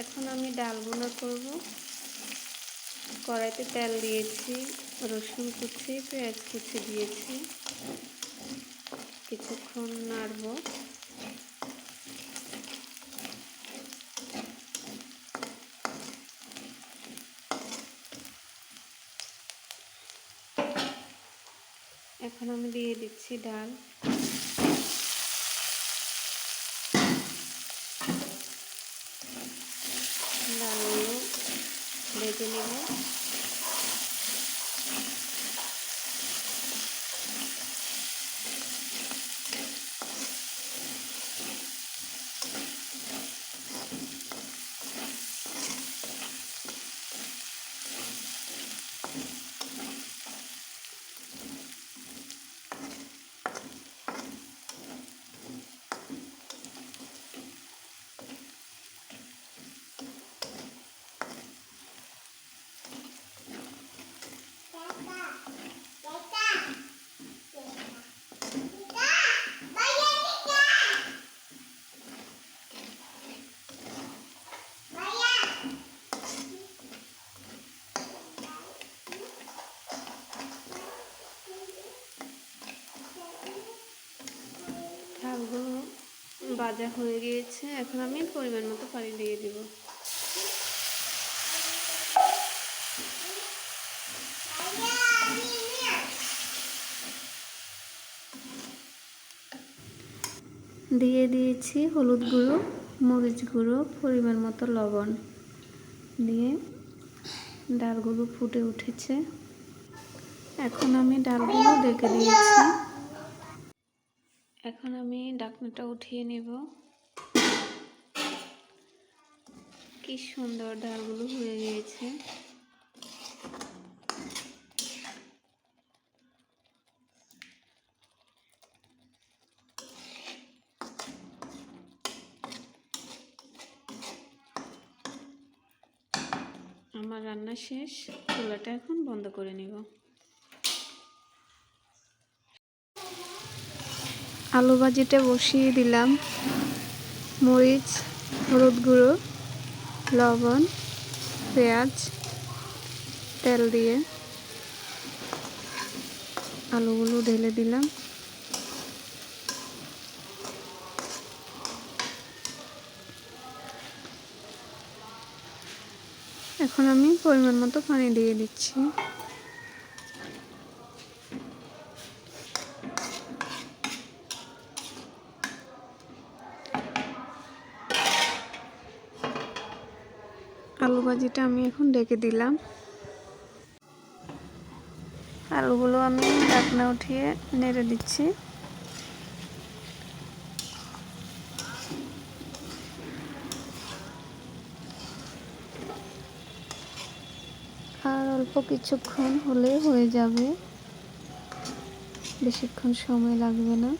এখন আমি ডাল করব। কড়াইতে তেল দিয়েছি, রসুন কুচি, পেঁয়াজ কুচি দিয়েছি। কিছুক্ষণ নাড়ব। এখন আমি দিয়ে দিচ্ছি ডাল। ডালগুলো ভেজে নেব ডালগুলো ভাজা হয়ে গিয়েছে। এখন আমি পরিমাণ মতো পানি দিয়ে দিব। দিয়ে দিয়েছি হলুদ গুঁড়ো, মরিচ গুঁড়ো, পরিমাণ মতো লবণ দিয়ে ডালগুলো ফুটে উঠেছে। এখন আমি ডালগুলো ডেকে দিয়েছি। এখন আমি ডাকনাটা উঠিয়ে নেব। কি সুন্দর ডালগুলো হয়ে গিয়েছে। আমার রান্না শেষ, চুলাটা এখন বন্ধ করে নিব। আলু ভাজিটা বসিয়ে দিলাম। মরিচ, হলুদ গুঁড়ো, লবণ, পেঁয়াজ, তেল দিয়ে আলুগুলো ঢেলে দিলাম। এখন আমি পরিমাণ মতো পানি দিয়ে দিচ্ছি। আলু ভাজিটা আমি এখন ডেকে দিলাম। আলুগুলো আমি ঢাকনা উঠিয়ে নেড়ে দিচ্ছি। আর অল্প কিছুক্ষণ হলে হয়ে যাবে। বেশিক্ষণ সময় লাগবে না।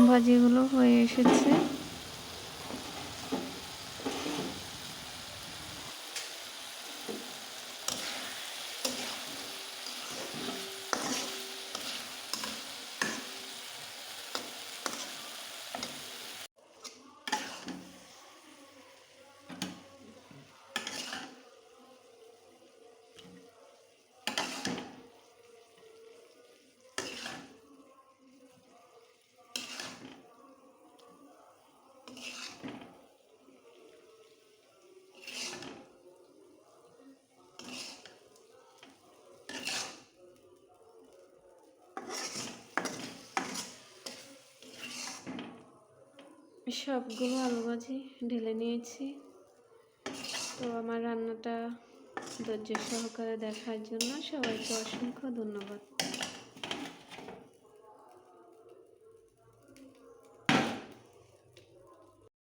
ভাজিগুলো হয়ে এসেছে। সবগুলো আলু ভাজি ঢেলে নিয়েছি। তো আমার রান্নাটা ধৈর্য সহকারে দেখার জন্য সবাইকে অসংখ্য ধন্যবাদ।